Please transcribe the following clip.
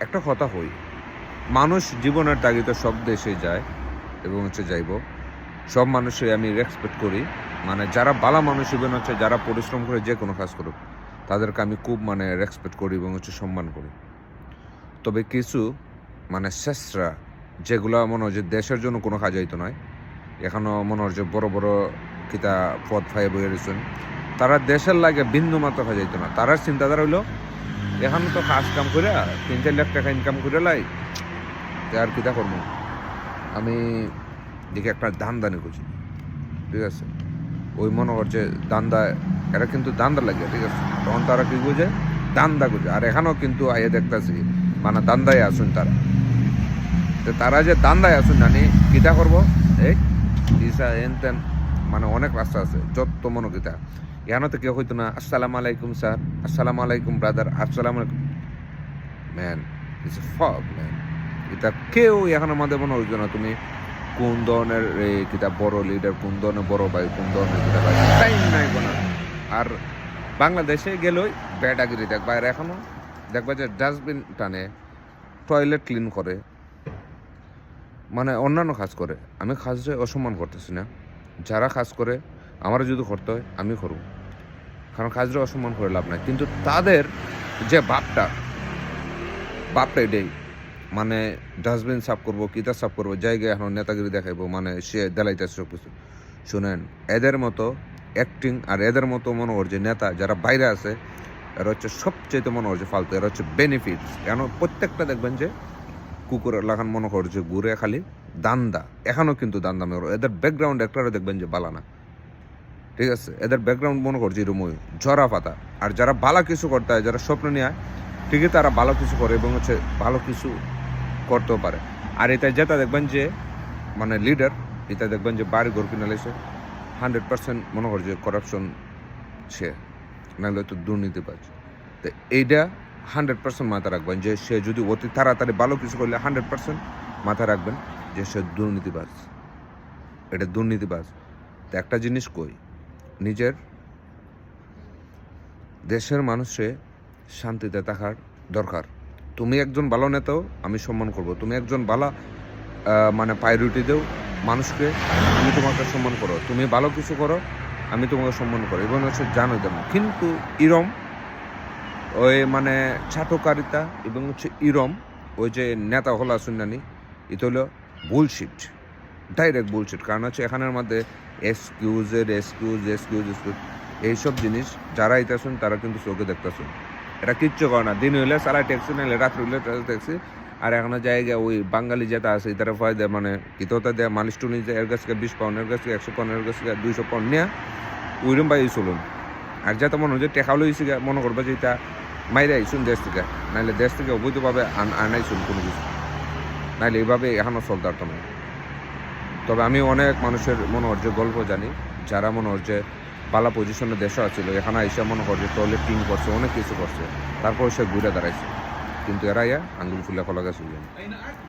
একটা কথা হই। মানুষ জীবনের তাগিদে সব দেশে যায় এবং হচ্ছে যাইব। সব মানুষই আমি রেসপেক্ট করি। মানে যারা বালা মানুষ ইভেন হচ্ছে, যারা পরিশ্রম করে যে কোনো কাজ করুক, তাদেরকে আমি খুব মানে রেসপেক্ট করি এবং হচ্ছে সম্মান করি। তবে কিছু মানে শেষরা, যেগুলো মনে হয় যে দেশের জন্য কোনো কাজ হইতো নয় এখনও মনে হয় যে বড় বড় কিতা পদ ফাই বইয়ে রয়েছেন তারা দেশের লাগে বিন্দু মাত্র কাজ হইতো না। তারার চিন্তাধারা হইল এখানে তো কাজ কাম করে তিন, চার লাখ টাকা ইনকাম করে লাই আর কিতা করব? আমি দেখি একটা ধান দানি করছি ঠিক আছে? ওই মনে করছে দান্দা, এরা কিন্তু দান্দা লাগে, ঠিক আছে? তখন তারা কি বুঝে? দান্দা বুঝে। আর এখানেও কিন্তু আইয়ে দেখতেছি মানে দান্দায় আসুন তারা। তো তারা যে দান্দায় আসুন জানি কিতা করব? এই ইসা এন তেন মানে অনেক রাস্তা আছে, যত মনো কিতা এখানে তো কেউ হইতো না। আসসালামু আলাইকুম, স্যার। আসসালামু আলাইকুম, ব্রাদার। আসসালামু আলাইকুম। Man it's fog, man. এটা কেউ এখন আমাদের মনে হইতো না তুমি কোন ধরনের এই কিতা বড় লিডার কোন ধরনের বড় ভাই, কোন ধরনের কিতা ভাই টাইম নাই কোনো। আর বাংলাদেশে গেলেই ব্যাটাগিরি দেখবা আর এখনও দেখবা যে ডাস্টবিন টানে টয়লেট ক্লিন করে মানে অন্যান্য কাজ করে। আমি কাজে অসম্মান করতেছি না। যারা কাজ করে আমার যদি করতে হয়, আমি করব। কারণ কাজটা অসম্মান করে লাভ নাই। কিন্তু তাদের যে বাপটা বাপটা এটাই। মানে ডাস্টবিন সাফ করব কিতা সাফ করব, জায়গায় এখন নেতাগিরি দেখাইবো মানে সে দেলাইতেছে সব কিছু শুনেন, এদের মতো অ্যাক্টিং আর এদের মতো মনে যে নেতা যারা বাইরে আছে, এরা হচ্ছে সবচেয়ে মনে হচ্ছে ফালতু, এরা হচ্ছে বেনিফিটস কেন? প্রত্যেকটা দেখবেন যে কুকুরের লাগান মনে করছে ঘুরে খালি দান্দা। এখনও কিন্তু দান্দা মেয়ে এদের ব্যাকগ্রাউন্ড একটারও দেখবেন যে বালা না। ঠিক আছে? এদের ব্যাকগ্রাউন্ড মনে করছে এরমই ঝরা পাতা। আর যারা ভালো কিছু করতে হয়, যারা স্বপ্ন নিয়ে হয় ঠিকই তারা ভালো কিছু করে এবং হচ্ছে ভালো কিছু করতেও পারে। আর এটা যেটা দেখবেন যে মানে লিডার এটা দেখবেন যে বাড়ি ঘর কিনে লেছে। হান্ড্রেড পার্সেন্ট মনে করছে করাপশন সে। নাহলে তো দুর্নীতিবাজ তো এইটা হান্ড্রেড পার্সেন্ট মাথা রাখবেন যে সে যদি অতি তাড়াতাড়ি ভালো কিছু করলে হান্ড্রেড পার্সেন্ট মাথায় রাখবেন যে সে দুর্নীতিবাজ এটা দুর্নীতিবাজ তো একটা জিনিস কই? নিজের দেশের মানুষে শান্তিতে থাকার দরকার। তুমি একজন ভালো নেতাও, আমি সম্মান করব। তুমি একজন ভালো মানে প্রায়োরিটি দেও মানুষকে, আমি তোমাকে সম্মান করো। তুমি ভালো কিছু করো, আমি তোমাকে সম্মান করো। এবং হচ্ছে জানো যেমন কিন্তু ইরম, ওই মানে ছাটকারিতা এবং হচ্ছে ইরম, ওই যে নেতা হলা শুনানি এটা হলো বুলশিট ডাইরেক্ট বুলশিট কারণ হচ্ছে এখানের মধ্যে এক্সকিউজের এক্সকিউজ এক্সকিউজ এক্সকিউজ এইসব জিনিস যারা আইতেছেন, তারা কিন্তু চোখে দেখতেছেন। এটা কিচ্ছু করে না। দিন হইলে সারা ট্যাক্সি নাহলে রাত্রি হইলে ট্যাক্সি। আর এখনও জায়গা ওই বাঙালি যেটা আছে তারা ফয় দেয় মানে কিততা দেয় মালিশ টুনি যে এর কাছে বিশ পাউন্ড, এর কাছে একশো পাউন্ড, এর কাছে দুইশো পাউন্ড নিয়ে ওইরকম বাই চলুন। আর যাতে মনে যে টেকালো হয়েছে মনে করবে যে এটা মাইরে আইসুন দেশ থেকে। নাহলে দেশ থেকে অবৈধভাবে আন আনাইছুন কোনো কিছু। নাহলে এইভাবে এখনও চলতে পারতো না। তবে আমি অনেক মানুষের মনে হচ্ছে গল্প জানি, যারা মনে হচ্ছে পালা পজিশনে দেশে আছিল, এখানে এসে মনে করছে টয়লেট ক্লিন করছে, অনেক কিছু করছে, তারপর সে ঘুরে দাঁড়াইছে। কিন্তু এরা ইয়া আঙ্গুল ফুলে কলা গেছে